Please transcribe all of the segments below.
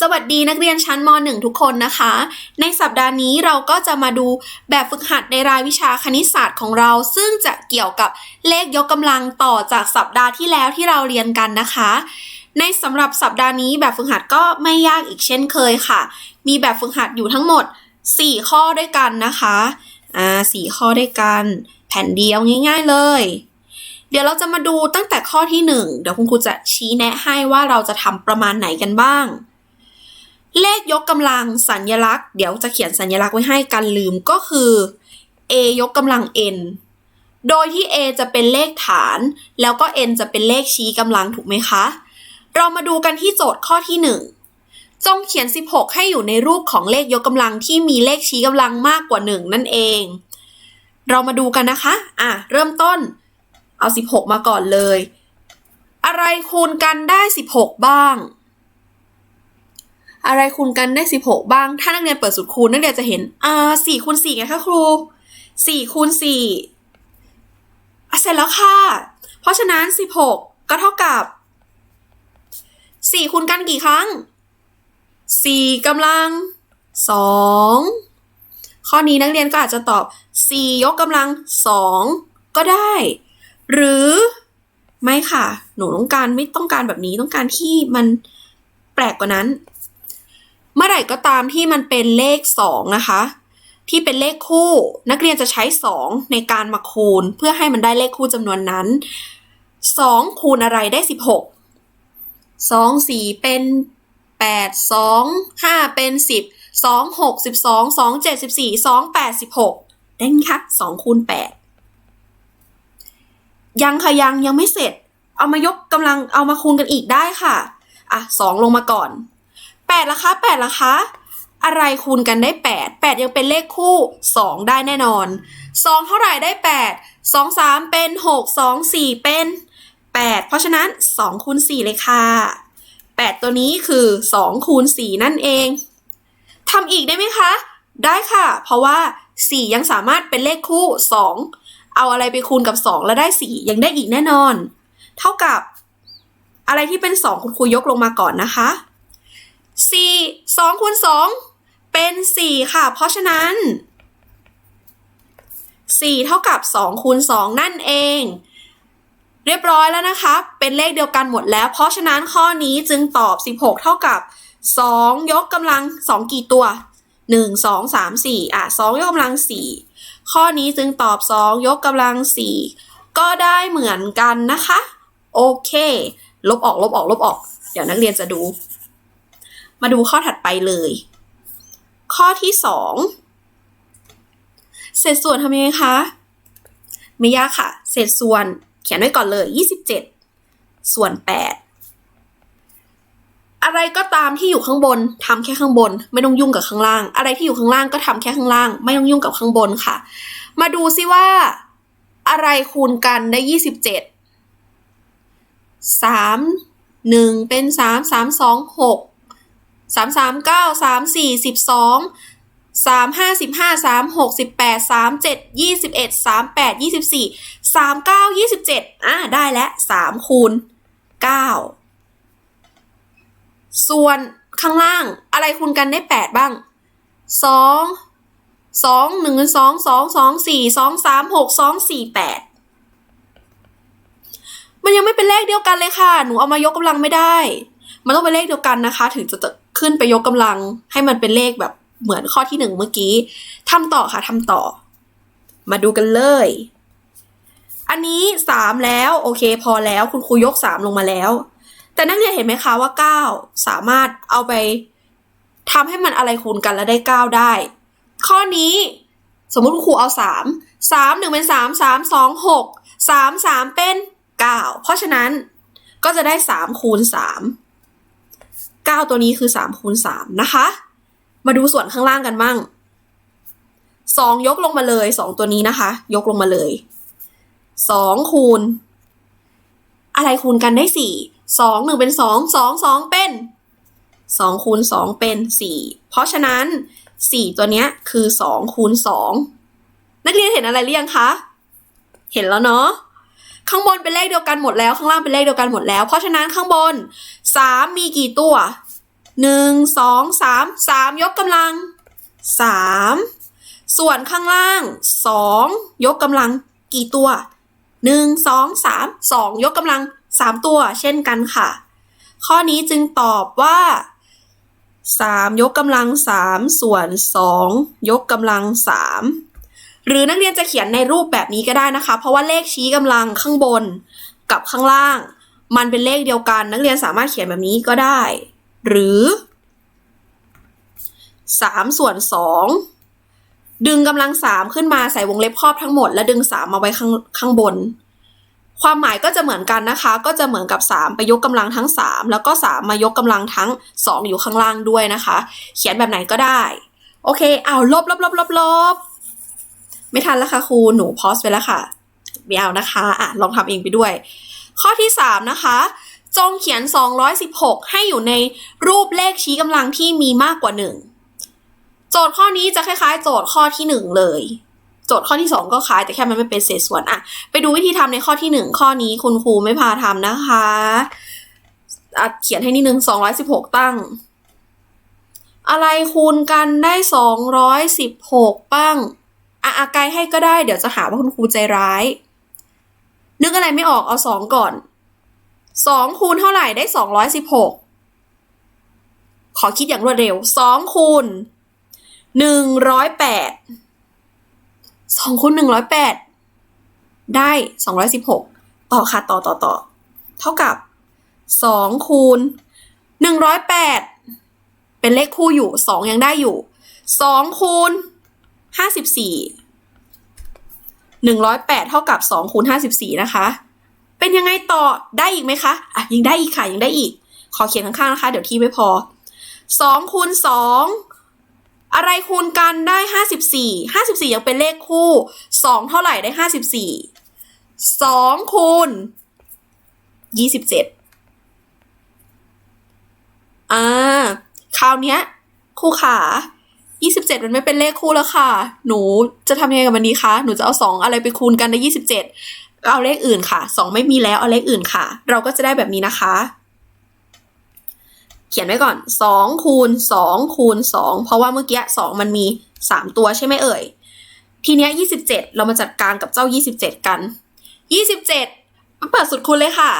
สวัสดีนักเรียนชั้นม .1 ทุกคนนะคะ ในสัปดาห์นี้เราก็จะมาดูแบบฝึกหัดในรายวิชาคณิตศาสตร์ของเรา ซึ่งจะเกี่ยวกับเลขยกกำลังต่อจากสัปดาห์ที่แล้วที่เราเรียนกันนะคะ ในสำหรับสัปดาห์นี้แบบฝึกหัดก็ไม่ยากอีกเช่นเคยค่ะ มีแบบฝึกหัดอยู่ทั้งหมด 4 ข้อด้วยกันนะคะอ่าสี่ข้อด้วยกัน แผ่นเดียวง่าย ๆเลย เดี๋ยวเราจะมาดูตั้งแต่ข้อที่ 1 เดี๋ยวคุณครูจะชี้แนะให้ว่าเราจะทำประมาณไหนกันบ้าง เลขยกกำลังสัญลักษณ์ เดี๋ยวจะเขียนสัญลักษณ์ไว้ให้กันลืมก็คือ a ยกกำลัง n โดยที่ a จะเป็นเลขฐาน แล้วก็ n จะเป็นเลขชี้กำลังถูกไหมคะ เรามาดูกันที่โจทย์ข้อที่ 1 จงเขียน 16 ให้อยู่ในรูปของเลขยกกำลังที่มีเลขชี้กำลังมากกว่า 1 นั่นเอง เรามาดูกันนะคะ อะ เริ่มต้น เอา 16 มาก่อนเลย อะไรคูณกันได้ 16 บ้าง อะไรคูณกันได้ 16 บ้าง ถ้านักเรียนเปิดสูตรคูณนักเรียนจะเห็นอ่า4คูณ4ไงคะครู4คูณ4อ่เสร็จแล้วค่ะ เพราะฉะนั้น 16 ก็เท่ากับ 4 คูณกันกี่ครั้ง 4กำลัง 2 ข้อนี้นักเรียนก็อาจจะตอบ 4 ยกกำลัง 2 ก็ได้ หรือไม่ค่ะ หนูต้องการไม่ต้องการแบบนี้ต้องการที่มันแปลกกว่านั้น เมื่อไหร่ก็ตามที่มันเป็นเลข2นะคะ ที่เป็นเลขคู่ นักเรียนจะใช้ 2 ในการมาคูณ เพื่อให้มันได้เลขคู่จำนวนนั้น 2 คูณอะไรได้ 16 2 4 เป็น 8 2 5 เป็น 10 2 6 12 2 7 14 2 8 16 ได้ไหมคะ2คูณ8ยังค่ะยังยังไม่เสร็จ เอามายกกำลังเอามาคูณกันอีกได้ค่ะ อะสองลงมาก่อน แปดละคะแปดละคะ อะไรคูณกันได้แปดแปดยังเป็นเลขคู่สองได้แน่นอนสองเท่าไหร่ได้แปดสองสามเป็นหกสองสี่เป็นแปดเพราะฉะนั้นสองคูณสี่เลยค่ะแปดตัวนี้คือสองคูณสี่นั่นเองทำอีกได้ไหมคะ ได้ค่ะ เพราะว่าสี่ยังสามารถเป็นเลขคู่สองเอาอะไรไปคูณกับ2แล้วได้4ยังได้อีกแน่นอน เท่ากับอะไรที่เป็น2คุณครูยกลงมาก่อนนะคะ 4 2คูณ2เป็น 4 ค่ะ เพราะฉะนั้น 4 เท่ากับ2คูณ2นั่นเอง เรียบร้อยแล้วนะคะ เป็นเลขเดียวกันหมดแล้ว เพราะฉะนั้นข้อนี้จึงตอบ 16 เท่ากับ 2 ยกกำลัง 2 กี่ตัว 1 2 3 4 อะ 2 ยกกำลัง 4 ข้อนี้จึงตอบ 2 ยกกำลัง 4 ก็ได้เหมือนกันนะคะ โอเค ลบออกลบออกลบออก เดี๋ยวนักเรียนจะดู มาดูข้อถัดไปเลย ข้อที่2เศษส่วนทำยังไงคะ ไม่ยากค่ะ เศษส่วนเขียนไว้ก่อนเลย 27 ส่วน 8 อะไรก็ตามที่อยู่ข้างบนทำแค่ข้างบน ไม่ต้องยุ่งกับข้างล่าง อะไรที่อยู่ข้างล่างก็ทำแค่ข้างล่าง ไม่ต้องยุ่งกับข้างบนค่ะ มาดูซิว่า อะไรคูณกันได้ยี่สิบเจ็ดสามหนึ่งเป็นสามสาม สามสามเก้าสามสี่สิบสองสามห้าสิบห้าสามหกสิบแปดสามเจ็ดยี่สิบเอ็ดสามแปดยี่สิบสี่สามเก้ายี่สิบเจ็ดอะได้แล้วสามคูณเก้าส่วนข้างล่างอะไรคูณกันได้แปดบ้างสองสองหนึ่งสองสองสองสี่สองสามหกสองสี่แปดมันยังไม่เป็นเลขเดียวกันเลยค่ะ หนูเอามายกกำลังไม่ได้ มันต้องเป็นเลขเดียวกันนะคะ ถึงจะ ขึ้นไปยกกำลังให้มันเป็นเลขแบบเหมือนข้อที่หนึ่งเมื่อกี้ทำต่อค่ะทำต่อ มาดูกันเลย อันนี้สามแล้วโอเค พอแล้วคุณครูยกสามลงมาแล้ว แต่นักเรียนเห็นไหมคะว่า9สามารถเอาไปทำให้มันอะไรคูณกันแล้วได้9ได้ ข้อนี้สมมติคุณครูเอา3 3 1เป็น3 3 2 6 3 3เป็น9เพราะฉะนั้นก็จะได้3คูณ3 9 ตัวนี้คือ3คูณ3นะคะ มาดูส่วนข้างล่างกันมั่ง 2 ยกลงมาเลย 2 ตัวนี้นะคะ ยกลงมาเลย2คูณ อะไรคูณกันได้4สองหนึ่งเป็นสองสองสองเป็นสองคูณสองเป็นสี่เพราะฉะนั้นสี่ตัวเนี้ยคือสองคูณสองนักเรียนเห็นอะไรหรือยังคะ เห็นแล้วเนาะ ข้างบนเป็นเลขเดียวกันหมดแล้ว ข้างล่างเป็นเลขเดียวกันหมดแล้ว เพราะฉะนั้นข้างบนสามมีกี่ตัวหนึ่งสองสามสามยกกำลังสามส่วนข้างล่างสองยกกำลังกี่ตัวหนึ่งสองสามสองยกกำลังสามตัว เช่นกันค่ะ ข้อนี้จึงตอบว่าสามยกกำลังสามส่วนสองยกกำลังสาม หรือนักเรียนจะเขียนในรูปแบบนี้ก็ได้นะคะ เพราะว่าเลขชี้กำลังข้างบนกับข้างล่าง มันเป็นเลขเดียวกัน นักเรียนสามารถเขียนแบบนี้ก็ได้ หรือสามส่วนสองดึงกำลังสามขึ้นมาใส่วงเล็บครอบทั้งหมด แล้วดึงสามมาไว้ข้างข้างบน ความหมายก็จะเหมือนกันนะคะ ก็จะเหมือนกับ 3 ไปยกกำลังทั้ง 3 แล้วก็ 3 มายกกำลังทั้ง 2 อยู่ข้างล่างด้วยนะคะ เขียนแบบไหนก็ได้ โอเค เอาลบลบลบลบลบ ไม่ทันแล้วค่ะครูหนูพอสไปแล้วค่ะไม่เอานะคะอะลองทำเองไปด้วย ข้อที่ 3 นะคะ จงเขียน 216 ให้อยู่ในรูปเลขชี้กำลังที่มีมากกว่า 1 โจทย์ข้อนี้จะคล้ายๆ โจทย์ข้อที่ 1 เลย โจทย์ข้อที่ 2 ก็คล้ายแต่แค่มันไม่เป็นเศษส่วนอะไปดูวิธีทำในข้อที่ 1 ข้อนี้คุณครูไม่พาทำนะคะอะเขียนให้นิดนึง 216 ตั้ง อะไรคูณกันได้ 216 บ้าง อะอะไกลให้ก็ได้เดี๋ยวจะหาว่าคุณครูใจร้าย นึกอะไรไม่ออกเอา2ก่อน2คูณเท่าไหร่ได้216ขอคิดอย่างรวดเร็ว2คูณ108สองคูณหนึ่งร้อยแปดได้สองร้อยสิบหกต่อค่ะต่อต่อต่อเท่ากับสองคูณหนึ่งร้อยแปดเป็นเลขคู่อยู่สองยังได้อยู่สองคูณ ห้าสิบสี่หนึ่งร้อยแปดเท่ากับสองคูณห้าสิบสี่นะคะ เป็นยังไงต่อได้อีกไหมคะอะยังได้อีกค่ะยังได้อีก ขอเขียนข้างๆนะคะ เดี๋ยวที่ไม่พอสองคูณสองอะไรคูณกันได้ห้าสิบสี่ห้าสิบสี่ยังเป็นเลขคู่สองเท่าไหร่ได้ห้าสิบสี่สองคูณยี่สิบเจ็ดอ่า คราวเนี้ย คู่ขา ยี่สิบเจ็ดมันไม่เป็นเลขคู่แล้วค่ะ หนูจะทำยังไงกับมันดีคะ หนูจะเอาสองอะไรไปคูณกันได้ยี่สิบเจ็ดเอาเลขอื่นค่ะสองไม่มีแล้วเอาเลขอื่นค่ะ เราก็จะได้แบบนี้นะคะ เขียนไว้ก่อนสองคูณสองคูณสองเพราะว่าเมื่อกี้สองมันมีสามตัวใช่ไหมเอ่ย ทีเนี้ยยี่สิบเจ็ดเรามาจัดการกับเจ้ายี่สิบเจ็ดกันยี่สิบเจ็ดมาเปิดสุดคูณเลยค่ะ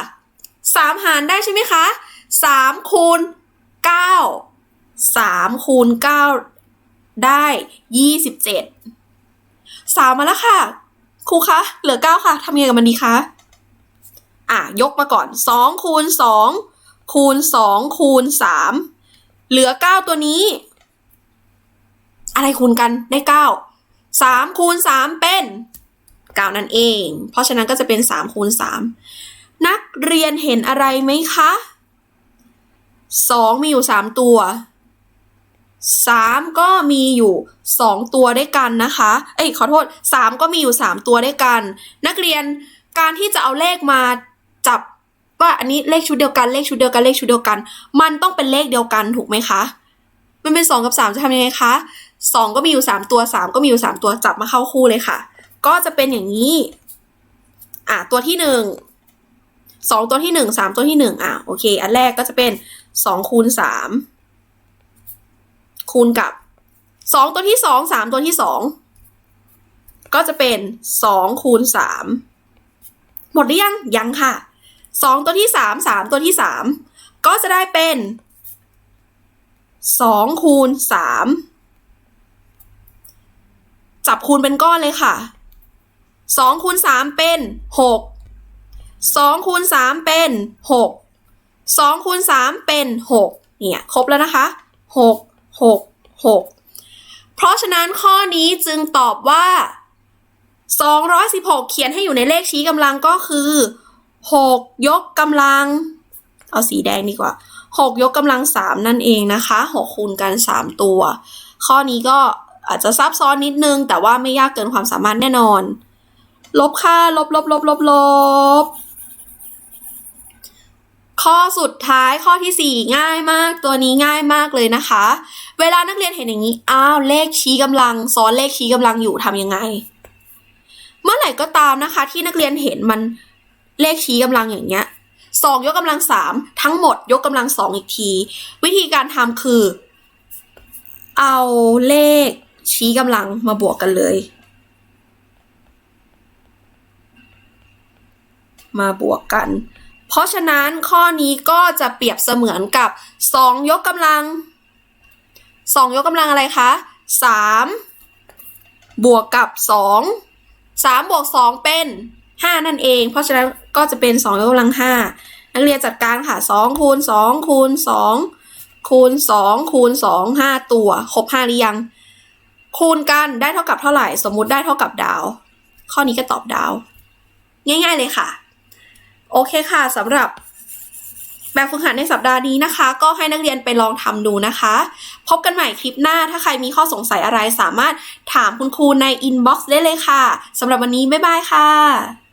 สามหารได้ใช่ไหมคะสามคูณเก้าสามคูณเก้า ได้ยี่สิบเจ็ดสามมาแล้วค่ะ ครูคะเหลือเก้าค่ะทำยังไงกับมันดีคะอะ ยกมาก่อนสองคูณสองคูณสองคูณสามเหลือเก้าตัวนี้ อะไรคูณกันได้เก้าสามคูณสามเป็นเก้านั่นเอง เพราะฉะนั้นก็จะเป็นสามคูณสามนักเรียนเห็นอะไรไหมคะสองมีอยู่สามตัว สามก็มีอยู่สองตัวด้วยกันนะคะ เอ้ยขอโทษสามก็มีอยู่สามตัวด้วยกัน นักเรียนการที่จะเอาเลขมาจับว่าอันนี้เลขชุดเดียวกันเลขชุดเดียวกันเลขชุดเดียวกัน มันต้องเป็นเลขเดียวกันถูกไหมคะ มันเป็นสองกับสามจะทำยังไงคะสองก็มีอยู่สามตัวสามก็มีอยู่สามตัวจับมาเข้าคู่เลยค่ะ ก็จะเป็นอย่างนี้อะตัวที่หนึ่งสองตัวที่หนึ่งสามตัวที่หนึ่งอะโอเค อันแรกก็จะเป็นสองคูณสาม คูณกับสองตัวที่สองสามตัวที่สองก็จะเป็นสองคูณสามหมดหรือยังยังค่ะสองตัวที่สามสามตัวที่สามก็จะได้เป็นสองคูณสามจับคูณเป็นก้อนเลยค่ะสองคูณสามเป็นหกสองคูณสามเป็นหกสองคูณสามเป็นหกเนี่ยครบแล้วนะคะหก หกหกเพราะฉะนั้นข้อนี้จึงตอบว่า 216 เขียนให้อยู่ในเลขชี้กำลังก็คือ 6 ยกกำลัง เอาสีแดงดีกว่า 6 ยกกำลัง 3 นั่นเองนะคะ 6 คูณกัน 3 ตัว ข้อนี้ก็อาจจะซับซ้อนนิดนึง แต่ว่าไม่ยากเกินความสามารถแน่นอน ลบค่าลบลบลบลบลบ ข้อสุดท้ายข้อที่ 4 ง่ายมากตัวนี้ง่ายมากเลยนะคะ เวลานักเรียนเห็นอย่างนี้อ้าวเลขชี้กำลัง ซ้อนเลขชี้กำลังอยู่ทำยังไง เมื่อไหร่ก็ตามนะคะ ที่นักเรียนเห็นมันเลขชี้กำลังอย่างเงี้ยสองยกกำลังสามทั้งหมดยกกำลังสองอีกที วิธีการทำคือ เอาเลขชี้กำลังมาบวกกันเลย มาบวกกัน ราะฉะนั้นข้อนี้ก็จะเปรียบเสมือนกับ 2 ยกกำลัง 2 ยกกำลังอะไรคะ3บวกกับ 2 3บวก2เป็น 5 นั่นเอง เพราะฉะนั้นก็จะเป็น 2 ยกกำลัง 5 นักเรียนจัดการค่ะ2คูณ2คูณ2คูณ2คูณ2 5 ตัว ครบ5หรือยัง คูณกันได้เท่ากับเท่าไหร่ สมมุติได้เท่ากับดาว ข้อนี้ก็ตอบดาว ง่าย ๆ เลยค่ะ โอเคค่ะสำหรับแบบฝึกหัดในสัปดาห์นี้นะคะ ก็ให้นักเรียนไปลองทำดูนะคะ พบกันใหม่คลิปหน้าถ้าใครมีข้อสงสัยอะไรสามารถถามคุณครูในอินบ็อกซ์ได้เลยค่ะสำหรับวันนี้ บ๊ายบายค่ะ